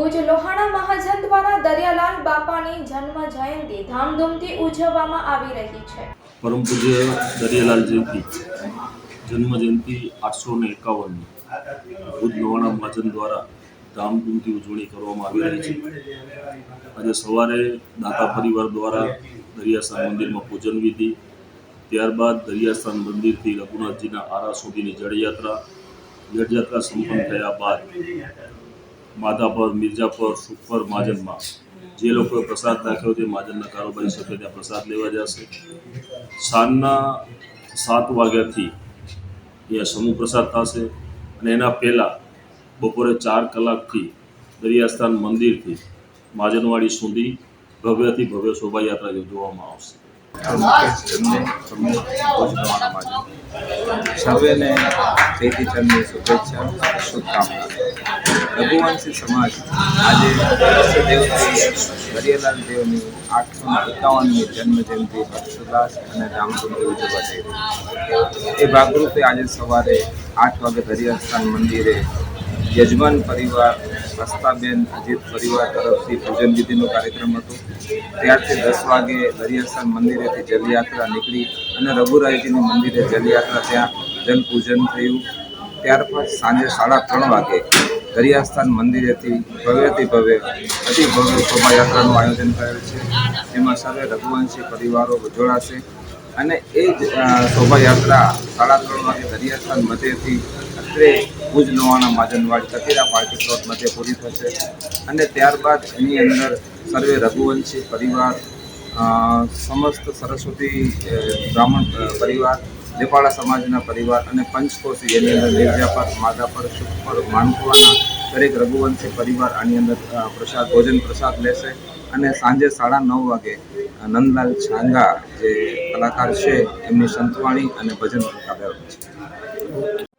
ભુજ લોહાણા મહાજન દ્વારા દરિયાલાલ બાપાની જન્મ જયંતિ ધામધૂમથી ઉજવવામાં આવી રહી છે. પરમ પૂજ્ય દરિયાલાલ જયંતિ જન્મ જયંતિ આઠસો ને એકાવનની ભુજ લોહાણા મહાજન દ્વારા ધામધૂમથી ઉજવણી કરવામાં આવી રહી છે. આજે સવારે દાતા પરિવાર દ્વારા દરિયાસ્થાન મંદિરમાં પૂજન વિધિ, ત્યારબાદ દરિયાસ્થાન મંદિરથી રઘુનાથજીના આરા સુધીની જળયાત્રા જળયાત્રા સંપન્ન થયા બાદ માધાપર મિર્જાપર સુખપર મહાજનમાં જે લોકોએ પ્રસાદ રાખ્યો છે મહાજનના કારોબારી સભ્ય ત્યાં પ્રસાદ લેવા જશે. સાંજના સાત વાગ્યાથી અહીંયા સમૂહ પ્રસાદ થશે અને એના પહેલાં બપોરે ચાર કલાકથી દરિયાસ્થાન મંદિરથી મહાજનવાડી સુધી ભવ્યથી ભવ્ય શોભાયાત્રા યોજવામાં આવશે. મુકેશ ચંદે પ્રમુખ ભુજ નવાણા માજી સર્વેને ચેતી ચંદની શુભેચ્છા, શુભકામના. રઘુવંશી સમાજ આજે દેવથી દરિયાલાલ દેવની આઠસો એકાવનમી જન્મજયંતિ હર્ષોલ્લાસ અને ધામધૂમથી ઉજવવા જઈ રહી એ ભાગરૂપે આજે સવારે આઠ વાગે દરિયાસ્થાન મંદિરે યજમાન પરિવાર હસ્તાબેન અજીત પરિવાર તરફથી પૂજન વિધિનો કાર્યક્રમ હતો. ત્યારથી દસ વાગે દરિયાસ્થાન મંદિરેથી જલયાત્રા નીકળી અને રઘુરાયજીની મંદિરે જલયાત્રા ત્યાં જલપૂજન થયું. ત્યાર પછી સાંજે સાડા ત્રણ વાગે દરિયાસ્થાન મંદિરેથી ભવ્યથી ભવ્ય અતિ ભવ્ય શોભાયાત્રાનું આયોજન કરેલ છે. જેમાં સર્વે રઘુવંશી પરિવારો જોડાશે અને એ જ શોભાયાત્રા સાડા ત્રણ વાગે દરિયાસ્થાન મધ્યથી અત્રે ભુજ નવાણા માજનવાડ કચેરા પાર્ટી પ્લોટ મધ્ય પૂરી થશે. અને ત્યારબાદ એની અંદર સર્વે રઘુવંશી પરિવાર સમસ્ત સરસ્વતી બ્રાહ્મણ પરિવાર નેપાળા સમાજના પરિવાર અને પંચકોશી એની અંદર નિર્જાપર, માધાપર શુકપર માનકુવાના દરેક રઘુવંશી પરિવાર આની અંદર પ્રસાદ, ભોજન પ્રસાદ લેશે. અને સાંજે સાડા નવ વાગે નંદલાલ છાંગા જે કલાકાર છે, એમની સંતવાણી અને ભજન ગાવ્યા છે.